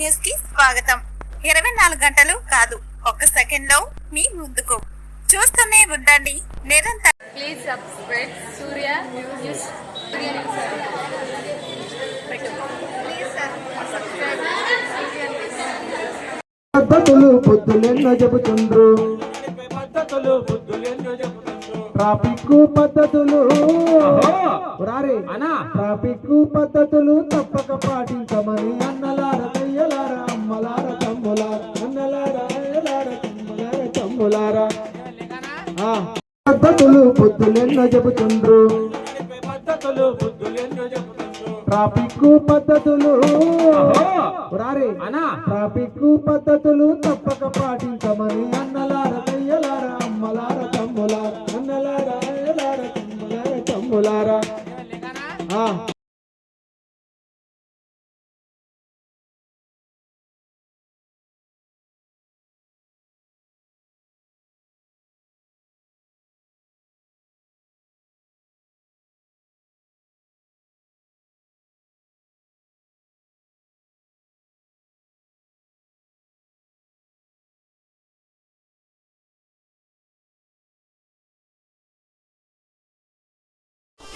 స్వాగతం ఇరవై నాలుగు గంటలు కాదు ఒక్క సెకండ్లో మీ ముందుకు చూస్తూనే ఉండండి నిరంతరం Please subscribe Surya News. Surya News. Please subscribe Surya News. పద్ధతులు బుద్ధులెన్నో చెబుతుండ్రు పద్ధతులు బుద్ధులెన్నో చెబుతుండ్రు ట్రాఫిక్ పద్ధతులు రారే అనా ట్రాఫిక్ పద్ధతులు తప్పక పాటించమని అన్నలార ఆ, పద్ధతులు బుద్ధులెన్నో చెబుతుండ్రు పద్ధతులు బుద్ధులెన్నో చెబుతుండ్రు. ట్రాఫిక్ పద్ధతులు. రారే. అనా ట్రాఫిక్ పద్ధతులు తప్పక పాటించమని అన్నలార తయ్యలార అమ్మలార